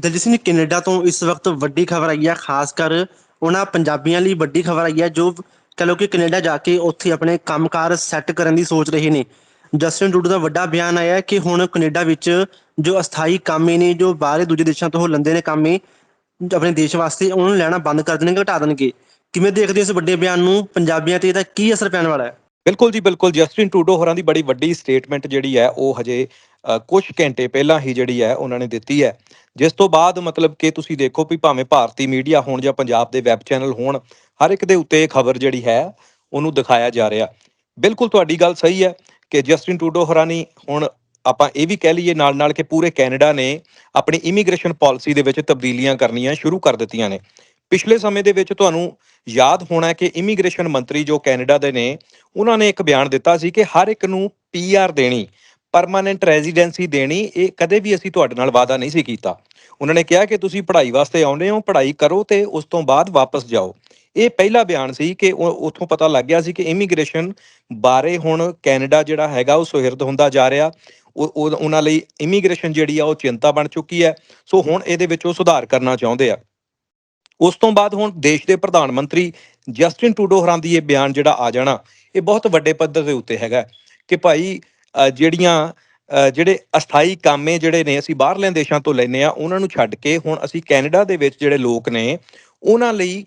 Daljit Canada ਤੋਂ ਇਸ ਵਕਤ ਵੱਡੀ ਖਬਰ ਆਈ ਹੈ ਖਾਸ ਕਰ ਉਹਨਾਂ ਪੰਜਾਬੀਆਂ ਲਈ ਵੱਡੀ ਖਬਰ ਆਈ ਹੈ ਜੋ ਕਹ ਲਓ ਕਿ ਕੈਨੇਡਾ ਜਾ ਕੇ ਉੱਥੇ ਆਪਣੇ ਕੰਮਕਾਰ ਸੈੱਟ ਕਰਨ ਦੀ ਸੋਚ ਰਹੇ ਨੇ। ਜਸਟਿਨ ਟਰੂਡੋ ਦਾ ਵੱਡਾ ਬਿਆਨ ਆਇਆ ਕਿ ਹੁਣ ਕੈਨੇਡਾ ਵਿੱਚ ਜੋ ਅਸਥਾਈ ਕਾਮੇ ਨੇ, ਜੋ ਬਾਹਰੇ ਦੂਜੇ ਦੇਸ਼ਾਂ ਤੋਂ ਉਹ ਲੈਂਦੇ ਨੇ ਕਾਮੇ ਆਪਣੇ ਦੇਸ਼ ਵਾਸਤੇ ਉਹਨਾਂ ਨੂੰ ਲੈਣਾ ਬੰਦ ਕਰ ਦੇਣਗੇ, ਘਟਾ ਦੇਣਗੇ। ਕਿਵੇਂ ਦੇਖਦੇ ਹੋ ਇਸ ਵੱਡੇ ਬਿਆਨ ਨੂੰ? ਪੰਜਾਬੀਆਂ ਤੇ ਇਹਦਾ ਕੀ ਅਸਰ ਪੈਣ ਵਾਲਾ ਹੈ? ਬਿਲਕੁਲ ਜੀ ਬਿਲਕੁਲ। ਜਸਟਿਨ ਟਰੂਡੋ ਹੋਰਾਂ ਦੀ ਬੜੀ ਵੱਡੀ ਸਟੇਟਮੈਂਟ ਜਿਹੜੀ ਹੈ ਉਹ ਹਜੇ ਅ, ਕੁਝ ਘੰਟੇ ਪਹਿਲਾਂ ਹੀ ਜਿਹੜੀ ਹੈ ਉਹਨਾਂ ਨੇ ਦਿੱਤੀ ਹੈ। ਜਿਸ ਤੋਂ ਬਾਅਦ ਮਤਲਬ ਕਿ ਤੁਸੀਂ ਦੇਖੋ ਵੀ ਭਾਵੇਂ ਭਾਰਤੀ ਮੀਡੀਆ ਹੋਣ ਜਾਂ ਪੰਜਾਬ ਦੇ ਵੈਬ ਚੈਨਲ ਹੋਣ ਹਰ ਇੱਕ ਦੇ ਉੱਤੇ ਖਬਰ ਜਿਹੜੀ ਹੈ ਉਹਨੂੰ ਦਿਖਾਇਆ ਜਾ ਰਿਹਾ। ਬਿਲਕੁਲ ਤੁਹਾਡੀ ਗੱਲ ਸਹੀ ਹੈ ਕਿ ਜਸਟਿਨ ਟਰੂਡੋ ਹੋਰਾਂ ਨੇ ਹੁਣ ਆਪਾਂ ਇਹ ਵੀ ਕਹਿ ਲਈਏ ਨਾਲ ਨਾਲ ਕਿ ਪੂਰੇ ਕੈਨੇਡਾ ਨੇ ਆਪਣੀ ਇਮੀਗ੍ਰੇਸ਼ਨ ਪਾਲਿਸੀ ਦੇ ਵਿੱਚ ਤਬਦੀਲੀਆਂ ਕਰਨੀਆਂ ਸ਼ੁਰੂ ਕਰ ਦਿੱਤੀਆਂ ਨੇ। ਪਿਛਲੇ ਸਮੇਂ ਦੇ ਵਿੱਚ ਤੁਹਾਨੂੰ ਯਾਦ ਹੋਣਾ ਕਿ ਇਮੀਗ੍ਰੇਸ਼ਨ ਮੰਤਰੀ ਜੋ ਕੈਨੇਡਾ ਦੇ ਨੇ, ਉਹਨਾਂ ਨੇ ਇੱਕ ਬਿਆਨ ਦਿੱਤਾ ਸੀ ਕਿ ਹਰ ਇੱਕ ਨੂੰ ਪੀਆਰ ਦੇਣੀ, ਪਰਮਾਨੈਂਟ ਰੈਜ਼ੀਡੈਂਸੀ ਦੇਣੀ, ਇਹ ਕਦੇ ਵੀ ਅਸੀਂ ਤੁਹਾਡੇ ਨਾਲ ਵਾਅਦਾ ਨਹੀਂ ਸੀ ਕੀਤਾ। ਉਹਨਾਂ ਨੇ ਕਿਹਾ ਕਿ ਤੁਸੀਂ ਪੜ੍ਹਾਈ ਵਾਸਤੇ ਆਉਂਦੇ ਹੋ, ਪੜ੍ਹਾਈ ਕਰੋ ਤੇ ਉਸ ਤੋਂ ਬਾਅਦ ਵਾਪਸ ਜਾਓ। ਇਹ ਪਹਿਲਾ ਬਿਆਨ ਸੀ ਕਿ ਉਹ- ਉੱਥੋਂ ਪਤਾ ਲੱਗ ਗਿਆ ਸੀ ਕਿ ਇਮੀਗ੍ਰੇਸ਼ਨ ਬਾਰੇ ਹੁਣ ਕੈਨੇਡਾ ਜਿਹੜਾ ਹੈਗਾ ਉਹ ਸੁਹਿਰਦ ਹੁੰਦਾ ਜਾ ਰਿਹਾ। ਉਹ, ਉਹ- ਉਹਨਾਂ ਲਈ ਇਮੀਗ੍ਰੇਸ਼ਨ ਜਿਹੜੀ ਆ ਉਹ ਚਿੰਤਾ ਬਣ ਚੁੱਕੀ ਹੈ। ਸੋ ਹੁਣ ਇਹਦੇ ਵਿੱਚ ਉਹ ਸੁਧਾਰ ਕਰਨਾ ਚਾਹੁੰਦੇ ਆ। ਉਸ ਤੋਂ ਬਾਅਦ ਹੁਣ ਦੇਸ਼ ਦੇ ਪ੍ਰਧਾਨ ਮੰਤਰੀ ਜਸਟਿਨ ਟੂਡੋ ਹੋਰਾਂ ਦੀ ਇਹ ਬਿਆਨ ਜਿਹੜਾ ਆ ਜਾਣਾ, ਇਹ ਬਹੁਤ ਵੱਡੇ ਪੱਧਰ ਦੇ ਉੱਤੇ ਹੈਗਾ ਕਿ ਭਾਈ ਜਿਹੜੀਆਂ ਜਿਹੜੇ ਅਸਥਾਈ ਕਾਮੇ ਜਿਹੜੇ ਨੇ ਅਸੀਂ ਬਾਹਰਲੇ ਦੇਸ਼ਾਂ ਤੋਂ ਲੈਨੇ ਆ ਉਹਨਾਂ ਨੂੰ ਛੱਡ ਕੇ ਹੁਣ ਅਸੀਂ ਕੈਨੇਡਾ ਦੇ ਵਿੱਚ ਜਿਹੜੇ ਲੋਕ ਨੇ, ਉਹਨਾਂ ਲਈ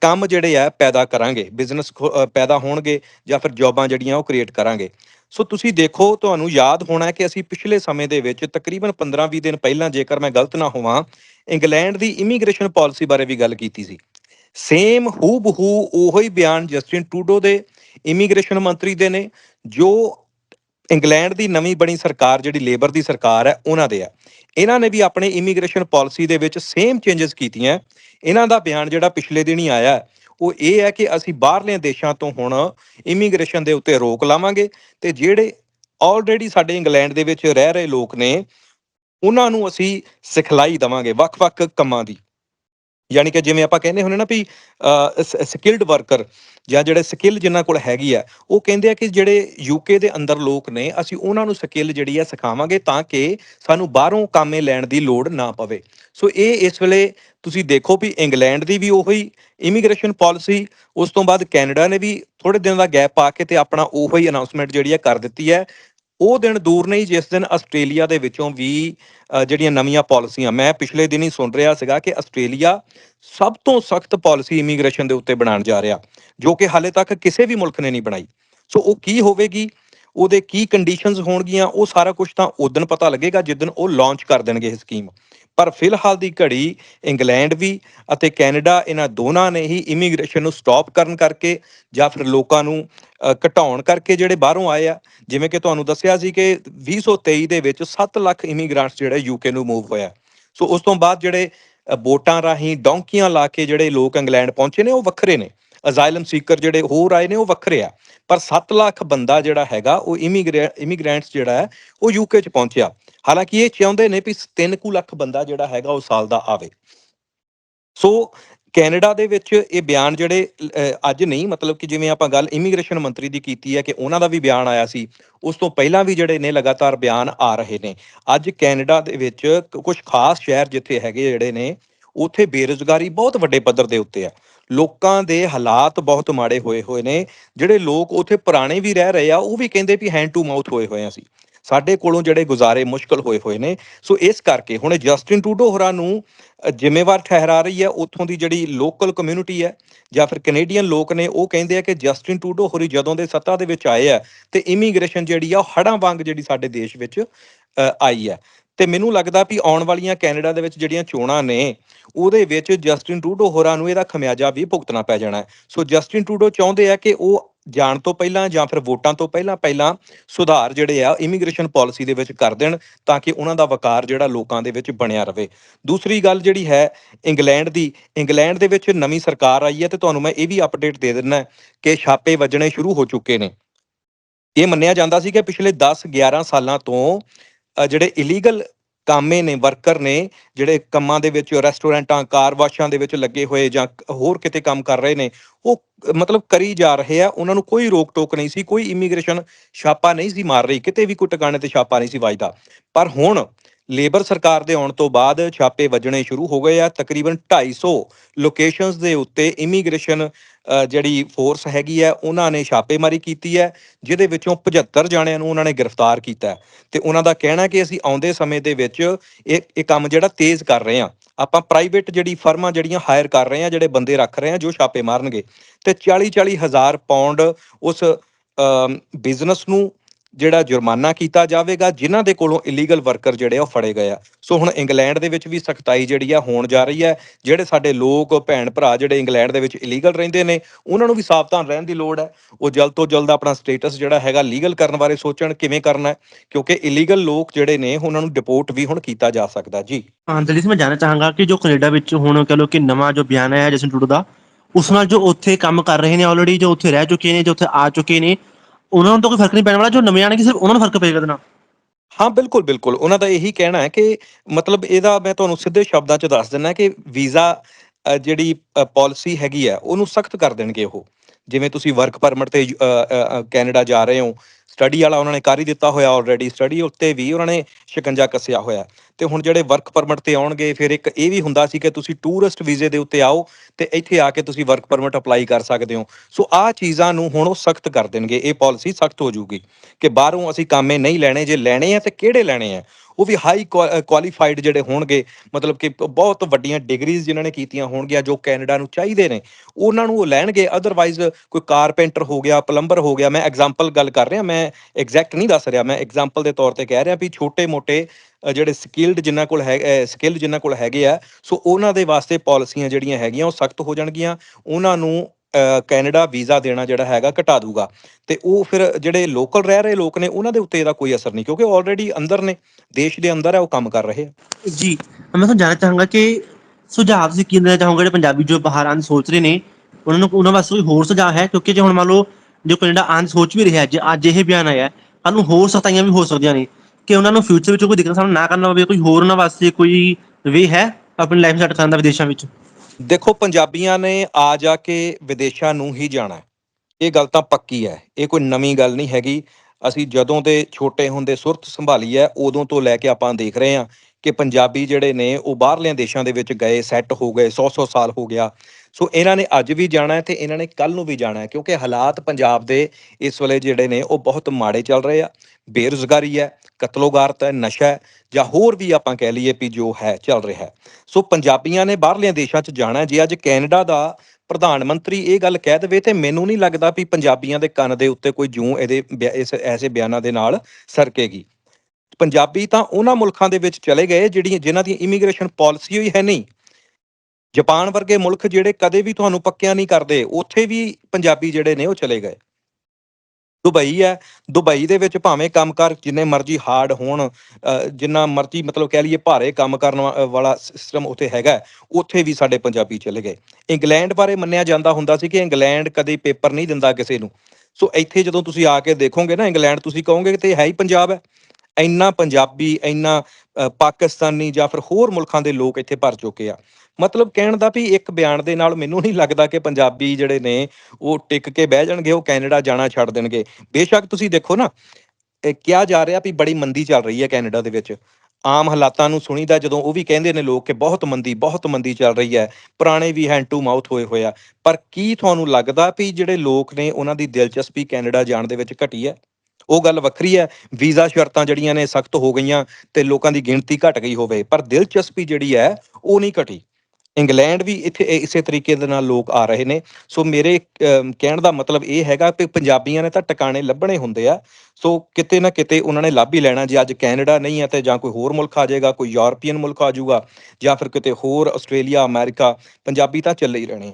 ਕੰਮ ਜਿਹੜੇ ਆ ਪੈਦਾ ਕਰਾਂਗੇ, ਬਿਜ਼ਨਸ ਪੈਦਾ ਹੋਣਗੇ ਜਾਂ ਫਿਰ ਜੌਬਾਂ ਜਿਹੜੀਆਂ ਉਹ ਕ੍ਰੀਏਟ ਕਰਾਂਗੇ। ਸੋ ਤੁਸੀਂ ਦੇਖੋ, ਤੁਹਾਨੂੰ ਯਾਦ ਹੋਣਾ ਹੈ ਕਿ ਅਸੀਂ ਪਿਛਲੇ ਸਮੇਂ ਦੇ ਵਿੱਚ ਤਕਰੀਬਨ 15-20 ਦਿਨ ਪਹਿਲਾਂ ਜੇਕਰ ਮੈਂ ਗਲਤ ਨਾ ਹੋਵਾਂ, ਇੰਗਲੈਂਡ ਦੀ ਇਮੀਗ੍ਰੇਸ਼ਨ ਪਾਲਿਸੀ ਬਾਰੇ ਵੀ ਗੱਲ ਕੀਤੀ ਸੀ। ਸੇਮ ਹੂ ਬਹੂ ਉਹੋ ਹੀ ਬਿਆਨ ਜਸਟਿਨ ਟੂਡੋ ਦੇ, ਇਮੀਗ੍ਰੇਸ਼ਨ ਮੰਤਰੀ ਦੇ ਨੇ, ਜੋ ਇੰਗਲੈਂਡ ਦੀ ਨਵੀਂ ਬਣੀ ਸਰਕਾਰ, ਜਿਹੜੀ ਲੇਬਰ ਦੀ ਸਰਕਾਰ ਹੈ, ਉਹਨਾਂ ਦੇ ਆ। ਇਹਨਾਂ ਨੇ ਵੀ ਆਪਣੇ ਇਮੀਗ੍ਰੇਸ਼ਨ ਪਾਲਿਸੀ ਦੇ ਵਿੱਚ ਸੇਮ ਚੇਂਜਸ ਕੀਤੀਆਂ। ਇਹਨਾਂ ਦਾ ਬਿਆਨ ਜਿਹੜਾ ਪਿਛਲੇ ਦਿਨ ਹੀ ਆਇਆ ਉਹ ਇਹ ਹੈ ਕਿ ਅਸੀਂ ਬਾਹਰਲੇ ਦੇਸ਼ਾਂ ਤੋਂ ਹੁਣ ਇਮੀਗ੍ਰੇਸ਼ਨ ਦੇ ਉੱਤੇ ਰੋਕ ਲਾਵਾਂਗੇ ਤੇ ਜਿਹੜੇ ਆਲਰੇਡੀ ਸਾਡੇ ਇੰਗਲੈਂਡ ਦੇ ਵਿੱਚ ਰਹਿ ਰਹੇ ਲੋਕ ਨੇ, ਉਹਨਾਂ ਨੂੰ ਅਸੀਂ ਸਿਖਲਾਈ ਦਵਾਂਗੇ ਵੱਖ-ਵੱਖ ਕੰਮਾਂ ਦੀ। ਯਾਨੀ ਕਿ ਜਿਵੇਂ ਆਪਾਂ ਕਹਿੰਦੇ ਹੁੰਦੇ ਨਾ ਵੀ ਸਕਿਲਡ ਵਰਕਰ ਜਾਂ ਜਿਹੜੇ ਸਕਿੱਲ ਜਿਨ੍ਹਾਂ ਕੋਲ ਹੈਗੀ ਆ, ਉਹ ਕਹਿੰਦੇ ਆ ਕਿ ਜਿਹੜੇ ਯੂਕੇ ਦੇ ਅੰਦਰ ਲੋਕ ਨੇ, ਅਸੀਂ ਉਹਨਾਂ ਨੂੰ ਸਕਿੱਲ ਜਿਹੜੀ ਆ ਸਿਖਾਵਾਂਗੇ ਤਾਂ ਕਿ ਸਾਨੂੰ ਬਾਹਰੋਂ ਕਾਮੇ ਲੈਣ ਦੀ ਲੋੜ ਨਾ ਪਵੇ। ਸੋ ਇਹ ਇਸ ਵੇਲੇ ਤੁਸੀਂ ਦੇਖੋ ਵੀ ਇੰਗਲੈਂਡ ਦੀ ਵੀ ਉਹੀ ਇਮੀਗ੍ਰੇਸ਼ਨ ਪਾਲਿਸੀ ਉਸ ਤੋਂ ਬਾਅਦ ਕੈਨੇਡਾ ਨੇ ਵੀ ਥੋੜੇ ਦਿਨ ਦਾ ਗੈਪ ਪਾ ਕੇ ਤੇ ਆਪਣਾ ਉਹੀ ਅਨਾਉਂਸਮੈਂਟ ਜਿਹੜੀ ਆ ਕਰ ਦਿੱਤੀ ਹੈ। ਉਹ ਦਿਨ ਦੂਰ ਨਹੀਂ, ਜਿਸ ਦਿਨ ਆਸਟ੍ਰੇਲੀਆ ਦੇ ਵਿੱਚੋਂ ਵੀ ਜਿਹੜੀਆਂ ਨਵੀਆਂ ਪਾਲਿਸੀਆਂ, ਮੈਂ ਪਿਛਲੇ ਦਿਨ ਹੀ ਸੁਣ ਰਿਹਾ ਸੀਗਾ ਕਿ ਆਸਟ੍ਰੇਲੀਆ ਸਭ ਤੋਂ ਸਖਤ ਪਾਲਿਸੀ ਇਮੀਗ੍ਰੇਸ਼ਨ ਦੇ ਉੱਤੇ ਬਣਾਉਣ ਜਾ ਰਿਹਾ, ਜੋ ਕਿ ਹਾਲੇ ਤੱਕ ਕਿਸੇ ਵੀ ਮੁਲਕ ਨੇ ਨਹੀਂ ਬਣਾਈ। ਸੋ ਉਹ ਕੀ ਹੋਵੇਗੀ? ਉਹਦੇ ਕੀ ਕੰਡੀਸ਼ਨਸ ਹੋਣਗੀਆਂ, ਉਹ ਸਾਰਾ ਕੁਝ ਤਾਂ ਉਦੋਂ ਪਤਾ ਲੱਗੇਗਾ ਜਿੱਦਣ ਉਹ ਲਾਂਚ ਕਰ ਦੇਣਗੇ ਇਹ ਸਕੀਮ ਪਰ ਫਿਲਹਾਲ ਦੀ ਘੜੀ ਇੰਗਲੈਂਡ ਵੀ ਅਤੇ ਕੈਨੇਡਾ, ਇਹਨਾਂ ਦੋਨਾਂ ਨੇ ਹੀ ਇਮੀਗ੍ਰੇਸ਼ਨ ਨੂੰ ਸਟਾਪ ਕਰਨ ਕਰਕੇ ਜਾਂ ਫਿਰ ਲੋਕਾਂ ਨੂੰ ਘਟਾਉਣ ਕਰਕੇ ਜਿਹੜੇ ਬਾਹਰੋਂ ਆਏ ਆ, ਜਿਵੇਂ ਕਿ ਤੁਹਾਨੂੰ ਦੱਸਿਆ ਸੀ ਕਿ 2023 ਦੇ ਵਿੱਚ 7 ਲੱਖ ਇਮੀਗ੍ਰੈਂਟਸ ਜਿਹੜੇ ਯੂਕੇ ਨੂੰ ਮੂਵ ਹੋਇਆ। ਸੋ ਉਸ ਤੋਂ ਬਾਅਦ ਜਿਹੜੇ ਬੋਟਾਂ ਰਾਹੀਂ ਡੌਂਕੀਆਂ ਲਾ ਕੇ ਜਿਹੜੇ ਲੋਕ ਇੰਗਲੈਂਡ ਪਹੁੰਚੇ ਨੇ, ਉਹ ਵੱਖਰੇ ਨੇ। ਅਜ਼ਾਈਲਮ ਸੀਕਰ ਜਿਹੜੇ ਹੋਰ ਆਏ ਨੇ ਉਹ ਵੱਖਰੇ ਆ। ਪਰ 7 ਲੱਖ ਬੰਦਾ ਜਿਹੜਾ ਹੈਗਾ, ਉਹ ਇਮੀਗ੍ਰੈਂਟਸ ਜਿਹੜਾ ਹੈ, ਉਹ ਯੂਕੇ ਚ ਪਹੁੰਚਿਆ। ਹਾਲਾਂਕਿ ਇਹ ਚਾਹੁੰਦੇ ਨੇ ਵੀ 3 ਕੁ ਲੱਖ ਬੰਦਾ ਜਿਹੜਾ ਹੈਗਾ, ਉਹ ਸਾਲ ਦਾ ਆਵੇ। ਸੋ ਕੈਨੇਡਾ ਦੇ ਵਿੱਚ ਇਹ ਬਿਆਨ ਜਿਹੜੇ ਅੱਜ ਨਹੀਂ, ਮਤਲਬ ਕਿ ਜਿਵੇਂ ਆਪਾਂ ਗੱਲ ਇਮੀਗ੍ਰੇਸ਼ਨ ਮੰਤਰੀ ਦੀ ਕੀਤੀ ਹੈ ਕਿ ਉਹਨਾਂ ਦਾ ਵੀ ਬਿਆਨ ਆਇਆ ਸੀ, ਉਸ ਤੋਂ ਪਹਿਲਾਂ ਵੀ ਜਿਹੜੇ ਨੇ ਲਗਾਤਾਰ ਬਿਆਨ ਆ ਰਹੇ ਨੇ। ਅੱਜ ਕੈਨੇਡਾ ਦੇ ਵਿੱਚ ਕੁਝ ਖਾਸ ਸ਼ਹਿਰ ਜਿੱਥੇ ਹੈਗੇ ਜਿਹੜੇ ਨੇ, ਉੱਥੇ ਬੇਰੁਜ਼ਗਾਰੀ ਬਹੁਤ ਵੱਡੇ ਪੱਧਰ ਦੇ ਉੱਤੇ ਹੈ। ਲੋਕਾਂ ਦੇ ਹਾਲਾਤ ਬਹੁਤ ਮਾੜੇ ਹੋਏ ਹੋਏ ਨੇ। ਜਿਹੜੇ ਲੋਕ ਉੱਥੇ ਪੁਰਾਣੇ ਵੀ ਰਹਿ ਰਹੇ ਆ, ਉਹ ਵੀ ਕਹਿੰਦੇ ਵੀ ਹੈਂਡ ਟੂ ਮਾਊਥ ਹੋਏ ਹੋਏ ਆ ਸੀ ਸਾਡੇ ਕੋਲੋਂ ਜਿਹੜੇ ਗੁਜ਼ਾਰੇ ਮੁਸ਼ਕਲ ਹੋਏ ਹੋਏ ਨੇ। ਸੋ ਇਸ ਕਰਕੇ ਹੁਣ ਜਸਟਿਨ ਟਰੂਡੋ ਹੋਰਾਂ ਨੂੰ ਜ਼ਿੰਮੇਵਾਰ ਠਹਿਰਾ ਰਹੀ ਹੈ, ਉੱਥੋਂ ਦੀ ਜਿਹੜੀ ਲੋਕਲ ਕਮਿਊਨਿਟੀ ਹੈ, ਜਾਂ ਫਿਰ ਕੈਨੇਡੀਅਨ ਲੋਕ ਨੇ, ਉਹ ਕਹਿੰਦੇ ਆ ਕਿ ਜਸਟਿਨ ਟਰੂਡੋ ਹੋਰੀ ਜਦੋਂ ਦੇ ਸੱਤਾ ਦੇ ਵਿੱਚ ਆਏ ਆ, ਤੇ ਇਮੀਗ੍ਰੇਸ਼ਨ ਜਿਹੜੀ ਆ, ਉਹ ਹੜਾਂ ਵਾਂਗ ਜਿਹੜੀ ਸਾਡੇ ਦੇਸ਼ ਵਿੱਚ ਆਈ ਹੈ। ਤੇ ਮੈਨੂੰ ਲੱਗਦਾ ਵੀ ਆਉਣ ਵਾਲੀਆਂ ਕੈਨੇਡਾ ਦੇ ਵਿੱਚ ਜਿਹੜੀਆਂ ਚੋਣਾਂ ਨੇ, ਉਹਦੇ ਵਿੱਚ ਜਸਟਿਨ ਟਰੂਡੋ ਹੋਰਾਂ ਨੂੰ ਇਹਦਾ ਖਮਿਆਜਾ ਵੀ ਭੁਗਤਣਾ ਪੈ ਜਾਣਾ ਹੈ। ਸੋ ਜਸਟਿਨ ਟਰੂਡੋ ਚਾਹੁੰਦੇ ਆ ਕਿ ਉਹ ਜਾਣ ਤੋਂ ਪਹਿਲਾਂ ਜਾਂ ਫਿਰ ਵੋਟਾਂ ਤੋਂ ਪਹਿਲਾਂ ਪਹਿਲਾਂ ਸੁਧਾਰ ਜਿਹੜੇ ਆ, ਇਮੀਗ੍ਰੇਸ਼ਨ ਪਾਲਿਸੀ ਦੇ ਵਿੱਚ ਕਰ ਦੇਣ ਤਾਂ ਕਿ ਉਹਨਾਂ ਦਾ ਵਕਾਰ ਜਿਹੜਾ ਲੋਕਾਂ ਦੇ ਵਿੱਚ ਬਣਿਆ ਰਵੇ। ਦੂਸਰੀ ਗੱਲ ਜਿਹੜੀ ਹੈ ਇੰਗਲੈਂਡ ਦੀ, ਇੰਗਲੈਂਡ ਦੇ ਵਿੱਚ ਨਵੀਂ ਸਰਕਾਰ ਆਈ ਹੈ ਤੇ ਤੁਹਾਨੂੰ ਮੈਂ ਇਹ ਵੀ ਅਪਡੇਟ ਦੇ ਦਿੰਦਾ ਕਿ ਛਾਪੇ ਵੱਜਣੇ ਸ਼ੁਰੂ ਹੋ ਚੁੱਕੇ ਨੇ। ਇਹ ਮੰਨਿਆ ਜਾਂਦਾ ਸੀ ਕਿ ਪਿਛਲੇ 10 11 ਸਾਲਾਂ ਤੋਂ ਜਿਹੜੇ ਇਲੀਗਲ ਕਾਮੇ ਨੇ ਵਰਕਰ ਨੇ, ਜਿਹੜੇ ਕੰਮਾਂ ਦੇ ਵਿੱਚ ਰੈਸਟੋਰੈਂਟਾਂ ਕਾਰ ਵਾਸ਼ਾਂ ਦੇ ਵਿੱਚ ਲੱਗੇ ਹੋਏ ਜਾਂ ਹੋਰ ਕਿਤੇ ਕੰਮ ਕਰ ਰਹੇ ਨੇ, ਉਹ ਮਤਲਬ ਕਰੀ ਜਾ ਰਹੇ ਆ, ਉਹਨਾਂ ਨੂੰ ਕੋਈ ਰੋਕ ਟੋਕ ਨਹੀਂ ਸੀ, ਕੋਈ ਇਮੀਗ੍ਰੇਸ਼ਨ ਛਾਪਾ ਨਹੀਂ ਸੀ ਮਾਰ ਰਹੀ, ਕਿਤੇ ਵੀ ਕੋਈ ਟਿਕਾਣੇ ਤੇ ਛਾਪਾ ਨਹੀਂ ਸੀ ਵੱਜਦਾ। ਪਰ ਹੁਣ ਲੇਬਰ ਸਰਕਾਰ ਦੇ ਆਉਣ ਤੋਂ ਬਾਅਦ ਛਾਪੇ ਵੱਜਣੇ ਸ਼ੁਰੂ ਹੋ ਗਏ ਆ। ਤਕਰੀਬਨ 250 ਲੋਕੇਸ਼ਨਸ ਦੇ ਉੱਤੇ ਇਮੀਗ੍ਰੇਸ਼ਨ ਜਿਹੜੀ ਫੋਰਸ ਹੈਗੀ ਹੈ ਉਹਨਾਂ ਨੇ ਛਾਪੇਮਾਰੀ ਕੀਤੀ ਹੈ ਜਿਹਦੇ ਵਿੱਚੋਂ 75 ਜਾਣਿਆਂ ਨੂੰ ਉਹਨਾਂ ਨੇ ਗ੍ਰਿਫਤਾਰ ਕੀਤਾ। ਹੈ ਤੇ ਉਹਨਾਂ ਦਾ ਕਹਿਣਾ ਕਿ ਅਸੀਂ ਆਉਂਦੇ ਸਮੇਂ ਦੇ ਵਿੱਚ ਇਹ ਇਹ ਕੰਮ ਜਿਹੜਾ ਤੇਜ਼ ਕਰ ਰਹੇ ਹਾਂ ਆਪਾਂ ਪ੍ਰਾਈਵੇਟ ਜਿਹੜੀ ਫਰਮਾਂ ਜਿਹੜੀਆਂ ਹਾਇਰ ਕਰ ਰਹੇ ਹਾਂ ਜਿਹੜੇ ਬੰਦੇ ਰੱਖ ਰਹੇ ਹਾਂ ਜੋ ਛਾਪੇ ਮਾਰਨਗੇ। ਤੇ 40 40 ਹਜ਼ਾਰ ਪਾਉਂਡ ਉਸ ਬਿਜ਼ਨਸ ਨੂੰ ਜਿਹੜਾ ਜੁਰਮਾਨਾ ਕੀਤਾ ਜਾਵੇਗਾ, ਜਿਨ੍ਹਾਂ ਦੇ ਕੋਲੋਂ ਇਲੀਗਲ ਵਰਕਰ ਜਿਹੜੇ ਆ ਉਹ ਫੜੇ ਗਏ ਆ। ਸੋ ਹੁਣ ਇੰਗਲੈਂਡ ਦੇ ਵਿੱਚ ਵੀ ਸਖਤਾਈ ਜਿਹੜੀ ਆ ਹੋਣ ਜਾ ਰਹੀ ਹੈ। ਜਿਹੜੇ ਸਾਡੇ ਲੋਕ, ਭੈਣ ਭਰਾ ਜਿਹੜੇ ਇੰਗਲੈਂਡ ਦੇ ਵਿੱਚ ਇਲੀਗਲ ਰਹਿੰਦੇ ਨੇ, ਉਹਨਾਂ ਨੂੰ ਵੀ ਸਾਵਧਾਨ ਰਹਿਣ ਦੀ ਲੋੜ ਹੈ। ਉਹ ਜਲਦ ਤੋਂ ਜਲਦ ਆਪਣਾ ਸਟੇਟਸ ਜਿਹੜਾ ਹੈਗਾ ਲੀਗਲ ਕਰਨ ਬਾਰੇ ਸੋਚਣ, ਕਿਵੇਂ ਕਰਨਾ ਹੈ, ਕਿਉਂਕਿ ਇਲੀਗਲ ਲੋਕ ਜਿਹੜੇ ਨੇ, ਉਹਨਾਂ ਨੂੰ ਡਿਪੋਰਟ ਵੀ ਹੁਣ ਕੀਤਾ ਜਾ ਸਕਦਾ, ਜੀ। ਹਾਂ ਦਲੀਤ ਮੈਂ ਜਾਣਨਾ ਚਾਹਾਂਗਾ ਕਿ ਜੋ ਕੈਨੇਡਾ ਵਿੱਚ ਹੁਣ ਕਹ ਲੋ ਕਿ ਨਵਾਂ ਜੋ ਬਿਆਨ ਆਇਆ ਜਸਨ ਟੂਡੂ ਦਾ, ਉਸ ਨਾਲ ਜੋ ਉੱਥੇ ਕੰਮ ਕਰ ਰਹੇ ਨੇ ਆਲਰੇਡੀ ਜੋ ਉੱਥੇ ਰਹਿ ਚੁੱਕੇ ਨੇ, ਜੋ ਉੱਥੇ ਆ ਚੁੱਕੇ ਨੇ ਉਹਨਾਂ ਨੂੰ ਤਾਂ ਕੋਈ ਫ਼ਰਕ ਨਹੀਂ ਪੈਣ ਵਾਲਾ ਜੋ ਨਵੇਂ ਆਣਗੇ ਸਿਰਫ ਉਹਨਾਂ ਨੂੰ ਫ਼ਰਕ ਪਏਗਾ ਇਹਦੇ ਨਾਲ। ਹਾਂ ਬਿਲਕੁਲ ਬਿਲਕੁਲ। ਉਹਨਾਂ ਦਾ ਇਹੀ ਕਹਿਣਾ ਹੈ ਕਿ ਮਤਲਬ ਇਹਦਾ ਮੈਂ ਤੁਹਾਨੂੰ ਸਿੱਧੇ ਸ਼ਬਦਾਂ 'ਚ ਦੱਸ ਦਿੰਦਾ ਕਿ ਵੀਜ਼ਾ ਅ, ਜਿਹੜੀ ਪਾਲਿਸੀ ਹੈਗੀ ਹੈ ਉਹਨੂੰ ਸਖਤ ਕਰ ਦੇਣਗੇ ਉਹ। ਜਿਵੇਂ ਤੁਸੀਂ ਵਰਕ ਪਰਮਿਟ ਤੇ ਅ, ਅ, ਅ, ਕੈਨੇਡਾ ਜਾ ਰਹੇ ਹੋ ਸਟੱਡੀ ਵਾਲਾ ਉਹਨਾਂ ਨੇ ਕਰ ਹੀ ਦਿੱਤਾ ਹੋਇਆ ਆਲਰੇਡੀ ਸਟੱਡੀ ਉੱਤੇ ਵੀ ਉਹਨਾਂ ਨੇ ਸ਼ਿਕੰਜਾ ਕੱਸਿਆ ਹੋਇਆ। ਤੇ ਹੁਣ ਜਿਹੜੇ ਵਰਕ ਪਰਮਿਟ ਤੇ ਆਉਣਗੇ, ਫਿਰ ਇੱਕ ਇਹ ਵੀ ਹੁੰਦਾ ਸੀ ਕਿ ਤੁਸੀਂ ਟੂਰਿਸਟ ਵੀਜ਼ੇ ਦੇ ਉੱਤੇ ਆਓ ਤੇ ਇੱਥੇ ਆ ਕੇ ਤੁਸੀਂ ਵਰਕ ਪਰਮਿਟ ਅਪਲਾਈ ਕਰ ਸਕਦੇ ਹੋ। ਸੋ ਆਹ ਚੀਜ਼ਾਂ ਨੂੰ ਹੁਣ ਉਹ ਸਖਤ ਕਰ ਦੇਣਗੇ। ਇਹ ਪਾਲਿਸੀ ਸਖਤ ਹੋ ਜਾਊਗੀ ਕਿ ਬਾਹਰੋਂ ਅਸੀਂ ਕਾਮੇ ਨਹੀਂ ਲੈਣੇ, ਜੇ ਲੈਣੇ ਆ ਤੇ ਕਿਹੜੇ ਲੈਣੇ ਆ? ਉਹ ਵੀ ਹਾਈ ਕੁਆਲੀਫਾਈਡ ਜਿਹੜੇ ਹੋਣਗੇ, ਮਤਲਬ ਕਿ ਬਹੁਤ ਵੱਡੀਆਂ ਡਿਗਰੀਜ਼ ਜਿਨ੍ਹਾਂ ਨੇ ਕੀਤੀਆਂ ਹੋਣਗੀਆਂ ਜੋ ਕੈਨੇਡਾ ਨੂੰ ਚਾਹੀਦੇ ਨੇ, ਉਹਨਾਂ ਨੂੰ ਉਹ ਲੈਣਗੇ। ਅਦਰਵਾਈਜ਼ ਕੋਈ ਕਾਰਪੈਂਟਰ ਹੋ ਗਿਆ ਪਲੰਬਰ ਹੋ ਗਿਆ, ਮੈਂ ਐਗਜ਼ਾਮਪਲ ਗੱਲ ਕਰ ਰਿਹਾ, ਮੈਂ ਐਗਜ਼ੈਕਟ ਨਹੀਂ ਦੱਸ ਰਿਹਾ, ਮੈਂ ਐਗਜ਼ਾਮਪਲ ਦੇ ਤੌਰ ਤੇ ਕਹਿ ਰਿਹਾ ਵੀ ਛੋਟੇ-ਮੋਟੇ ਜਿਹੜੇ ਸਕਿਲਡ ਜਿਨ੍ਹਾਂ ਕੋਲ ਹੈ ਸਕਿੱਲ ਜਿਨ੍ਹਾਂ ਕੋਲ ਹੈਗੇ ਆ, ਸੋ ਉਹਨਾਂ ਦੇ ਵਾਸਤੇ ਪਾਲਿਸੀਆਂ ਜਿਹੜੀਆਂ ਹੈਗੀਆਂ, ਉਹ ਸਖਤ ਹੋ ਜਾਣਗੀਆਂ। ਉਹਨਾਂ ਨੂੰ ਕੈਨੇਡਾ ਵੀਜ਼ਾ ਦੇਣਾ ਜਿਹੜਾ ਹੈਗਾ ਘਟਾ ਦੂਗਾ। ਤੇ ਉਹ ਫਿਰ ਜਿਹੜੇ ਲੋਕਲ ਰਹਿ ਰਹੇ ਲੋਕ ਨੇ, ਉਹਨਾਂ ਦੇ ਉੱਤੇ ਇਹਦਾ ਕੋਈ ਅਸਰ ਨਹੀਂ, ਕਿਉਂਕਿ ਆਲਰੇਡੀ ਅੰਦਰ ਨੇ, ਦੇਸ਼ ਦੇ ਅੰਦਰ ਹੈ ਉਹ ਕੰਮ ਕਰ ਰਹੇ ਆ। ਜੀ, ਮੈਂ ਤੁਹਾਨੂੰ ਜਾਣਨਾ ਚਾਹਾਂਗਾ ਕਿ ਸੁਝਾਅ ਤੁਸੀਂ ਕੀ ਦੇਣਾ ਚਾਹੋਗੇ? ਜਿਹੜੇ ਪੰਜਾਬੀ ਜੋ ਬਾਹਰ ਆਉਣ ਸੋਚ ਰਹੇ ਨੇ, ਉਹਨਾਂ ਨੂੰ, ਉਹਨਾਂ ਵਾਸਤੇ ਕੋਈ ਹੋਰ ਸੁਝਾਅ ਹੈ? ਕਿਉਂਕਿ ਜੇ ਹੁਣ ਮੰਨ ਲਓ ਜੋ ਕੈਨੇਡਾ ਆਉਣ ਸੋਚ ਵੀ ਰਿਹਾ, ਜੇ ਅੱਜ ਇਹ ਬਿਆਨ ਆਇਆ ਕੱਲ ਨੂੰ ਹੋਰ ਸਤਾਈਆਂ ਵੀ ਹੋ ਸਕਦੀਆਂ ਨੇ। ਕਿ ਉਹਨਾਂ ਨੂੰ ਫਿਊਚਰ ਵਿੱਚ ਕੋਈ ਦਿੱਕਤ ਸਾਹਮਣਾ ਨਾ ਕਰਨਾ ਪਵੇ ਕੋਈ ਹੋਰ ਉਹਨਾਂ ਵਾਸਤੇ ਕੋਈ ਵੇ ਹੈ ਆਪਣੀ ਲਾਈਫ ਸੈੱਟ ਕਰਨ ਦਾ ਵਿਦੇਸ਼ਾਂ ਵਿੱਚ? ਦੇਖੋ, ਪੰਜਾਬੀਆਂ ਨੇ ਆ ਜਾ ਕੇ ਵਿਦੇਸ਼ਾਂ ਨੂੰ ਹੀ ਜਾਣਾ ਹੈ। ਇਹ ਗੱਲ ਤਾਂ ਪੱਕੀ ਹੈ। ਇਹ ਕੋਈ ਨਵੀਂ ਗੱਲ ਨਹੀਂ ਹੈਗੀ। ਅਸੀਂ ਜਦੋਂ ਦੇ ਛੋਟੇ ਹੁੰਦੇ ਸੁਰਤ ਸੰਭਾਲੀ ਹੈ, ਉਦੋਂ ਤੋਂ ਲੈ ਕੇ ਆਪਾਂ ਦੇਖ ਰਹੇ ਹਾਂ ਕਿ ਪੰਜਾਬੀ ਜਿਹੜੇ ਨੇ, ਉਹ ਬਾਹਰਲਿਆਂ ਦੇਸ਼ਾਂ ਦੇ ਵਿੱਚ ਗਏ ਸੈੱਟ ਹੋ ਗਏ 100-100 ਸਾਲ ਹੋ ਗਿਆ। ਸੋ ਇਹਨਾਂ ਨੇ ਅੱਜ ਵੀ ਜਾਣਾ ਹੈ ਤੇ ਇਹਨਾਂ ਨੇ ਕੱਲ ਨੂੰ ਵੀ ਜਾਣਾ ਹੈ, ਕਿਉਂਕਿ ਹਾਲਾਤ ਪੰਜਾਬ ਦੇ ਇਸ ਵੇਲੇ ਜਿਹੜੇ ਨੇ, ਉਹ ਬਹੁਤ ਮਾੜੇ ਚੱਲ ਰਹੇ ਆ। ਬੇਰੁਜ਼ਗਾਰੀ ਹੈ, ਕਤਲੋਗਾਰਤ ਹੈ, ਨਸ਼ਾ ਹੈ, ਜਾਂ ਹੋਰ ਵੀ ਆਪਾਂ ਕਹਿ ਲਈਏ ਵੀ ਜੋ ਹੈ, ਚੱਲ ਰਿਹਾ ਹੈ। ਸੋ ਪੰਜਾਬੀਆਂ ਨੇ ਬਾਹਰਲਿਆਂ ਦੇਸ਼ਾਂ 'ਚ ਜਾਣਾ ਜੇ ਅੱਜ ਕੈਨੇਡਾ ਦਾ ਪ੍ਰਧਾਨ ਮੰਤਰੀ ਇਹ ਗੱਲ ਕਹਿ ਦੇਵੇ ਤੇ ਮੈਨੂੰ ਨਹੀਂ ਲੱਗਦਾ ਵੀ ਪੰਜਾਬੀਆਂ ਦੇ ਕੰਨ ਦੇ ਉੱਤੇ ਕੋਈ ਜੂੰ ਇਹਦੇ ਬਿਆ- ਇਸ, ਐਸੇ ਬਿਆਨਾਂ ਦੇ ਨਾਲ ਸਰਕੇਗੀ। ਪੰਜਾਬੀ ਤਾਂ ਉਹਨਾਂ ਮੁਲਕਾਂ ਦੇ ਵਿੱਚ ਚਲੇ ਗਏ ਜਿਹੜੀਆਂ ਜਿਨ੍ਹਾਂ ਦੀ ਇਮੀਗ੍ਰੇਸ਼ਨ ਪਾਲਿਸੀ ਹੋਈ ਹੈ ਨਹੀਂ। ਜਾਪਾਨ ਵਰਗੇ ਮੁਲਕ ਜਿਹੜੇ ਕਦੇ ਵੀ ਤੁਹਾਨੂੰ ਪੱਕਿਆ ਨਹੀਂ ਕਰਦੇ, ਉੱਥੇ ਵੀ ਪੰਜਾਬੀ ਜਿਹੜੇ ਨੇ ਉਹ ਚਲੇ ਗਏ। ਦੁਬਈ ਹੈ। ਦੁਬਈ ਦੇ ਵਿੱਚ ਭਾਵੇਂ ਕੰਮਕਾਰ ਜਿੰਨੇ ਮਰਜ਼ੀ ਹਾਰਡ ਹੋਣ ਜਿੰਨਾ ਮਰਜ਼ੀ ਮਤਲਬ ਕਹਿ ਲਈਏ ਭਾਰੇ ਕੰਮ ਕਰਨ ਵਾਲਾ ਸਿਸਟਮ ਉੱਥੇ ਹੈਗਾ, ਉੱਥੇ ਵੀ ਸਾਡੇ ਪੰਜਾਬੀ ਚਲੇ ਗਏ। ਇੰਗਲੈਂਡ ਬਾਰੇ ਮੰਨਿਆ ਜਾਂਦਾ ਹੁੰਦਾ ਸੀ ਕਿ ਇੰਗਲੈਂਡ ਕਦੇ ਪੇਪਰ ਨਹੀਂ ਦਿੰਦਾ ਕਿਸੇ ਨੂੰ। ਸੋ ਇੱਥੇ ਜਦੋਂ ਤੁਸੀਂ ਆ ਕੇ ਦੇਖੋਗੇ ਨਾ, ਇੰਗਲੈਂਡ ਤੁਸੀਂ ਕਹੋਗੇ ਕਿ ਤੇ ਹੈ ਹੀ ਪੰਜਾਬ ਹੈ। ਇੰਨਾ ਪੰਜਾਬੀ, ਇੰਨਾ ਪਾਕਿਸਤਾਨੀ ਜਾਂ ਫਿਰ ਹੋਰ ਮੁਲਕਾਂ ਦੇ ਲੋਕ ਇੱਥੇ ਭਰ ਚੁੱਕੇ ਆ। ਮਤਲਬ ਕਹਿਣ ਦਾ ਵੀ ਇੱਕ ਬਿਆਨ ਦੇ ਨਾਲ ਮੈਨੂੰ ਨਹੀਂ ਲੱਗਦਾ ਕਿ ਪੰਜਾਬੀ ਜਿਹੜੇ ਨੇ, ਉਹ ਟਿਕ ਕੇ ਬਹਿ ਜਾਣਗੇ, ਉਹ ਕੈਨੇਡਾ ਜਾਣਾ ਛੱਡ ਦੇਣਗੇ। ਬੇਸ਼ੱਕ ਤੁਸੀਂ ਦੇਖੋ ਨਾ, ਇਹ ਕਿਹਾ ਜਾ ਰਿਹਾ ਵੀ ਬੜੀ ਮੰਦੀ ਚੱਲ ਰਹੀ ਹੈ ਕੈਨੇਡਾ ਦੇ ਵਿੱਚ। ਆਮ ਹਾਲਾਤਾਂ ਨੂੰ ਸੁਣੀਦਾ ਜਦੋਂ ਉਹ ਵੀ ਕਹਿੰਦੇ ਨੇ ਲੋਕ ਕਿ ਬਹੁਤ ਮੰਦੀ ਬਹੁਤ ਮੰਦੀ ਚੱਲ ਰਹੀ ਹੈ, ਪੁਰਾਣੇ ਵੀ ਹੈਂਡ ਟੂ ਮਾਊਥ ਹੋਏ ਹੋਏ ਆ। ਪਰ ਕੀ ਤੁਹਾਨੂੰ ਲੱਗਦਾ ਵੀ ਜਿਹੜੇ ਲੋਕ ਨੇ, ਉਹਨਾਂ ਦੀ ਦਿਲਚਸਪੀ ਕੈਨੇਡਾ ਜਾਣ ਦੇ ਵਿੱਚ ਘਟੀ ਹੈ? ਉਹ ਗੱਲ ਵੱਖਰੀ ਹੈ, ਵੀਜ਼ਾ ਸ਼ਰਤਾਂ ਜਿਹੜੀਆਂ ਨੇ ਸਖਤ ਹੋ ਗਈਆਂ ਤੇ ਲੋਕਾਂ ਦੀ ਗਿਣਤੀ ਘਟ ਗਈ ਹੋਵੇ, ਪਰ ਦਿਲਚਸਪੀ ਜਿਹੜੀ ਹੈ, ਉਹ ਨਹੀਂ ਘਟੀ। ਇੰਗਲੈਂਡ ਵੀ ਇੱਥੇ ਇਸੇ ਤਰੀਕੇ ਦੇ ਨਾਲ ਲੋਕ ਆ ਰਹੇ ਨੇ। ਸੋ ਮੇਰੇ ਕਹਿਣ ਦਾ ਮਤਲਬ ਇਹ ਹੈਗਾ ਕਿ ਪੰਜਾਬੀਆਂ ਨੇ ਤਾਂ ਟਿਕਾਣੇ ਲੱਭਣੇ ਹੁੰਦੇ ਆ। ਸੋ ਕਿਤੇ ਨਾ ਕਿਤੇ ਉਹਨਾਂ ਨੇ ਲੱਭ ਹੀ ਲੈਣਾ, ਜੇ ਅੱਜ ਕੈਨੇਡਾ ਨਹੀਂ ਹੈ ਤੇ ਜਾਂ ਕੋਈ ਹੋਰ ਮੁਲਕ ਆ ਜਾਏਗਾ, ਕੋਈ ਯੂਰਪੀਅਨ ਮੁਲਕ ਆ ਜਾਊਗਾ, ਜਾਂ ਫਿਰ ਕਿਤੇ ਹੋਰ ਆਸਟ੍ਰੇਲੀਆ, ਅਮਰੀਕਾ, ਪੰਜਾਬੀ ਤਾਂ ਚੱਲੇ ਹੀ ਰਹਿਣੇ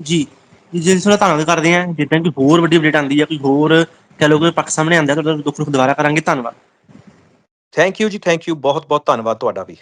ਜੀ। ਜੀ ਜੀ ਥੋੜਾ ਧੰਨਵਾਦ ਕਰਦੇ ਹਾਂ, ਜਿੱਦਾਂ ਕਿ ਹੋਰ ਵੱਡੀ ਅਪਡੇਟ ਆਉਂਦੀ ਹੈ ਕੋਈ ਹੋਰ ਕਹਿ ਲਓ ਕੋਈ ਪੱਖ ਸਾਹਮਣੇ ਆਉਂਦਾ, ਤਾਂ ਦੁੱਖ ਦੁੱਖ ਦੁਬਾਰਾ ਕਰਾਂਗੇ। ਧੰਨਵਾਦ। ਥੈਂਕ ਯੂ ਜੀ ਥੈਂਕ ਯੂ ਬਹੁਤ ਬਹੁਤ ਧੰਨਵਾਦ ਤੁਹਾਡਾ ਵੀ।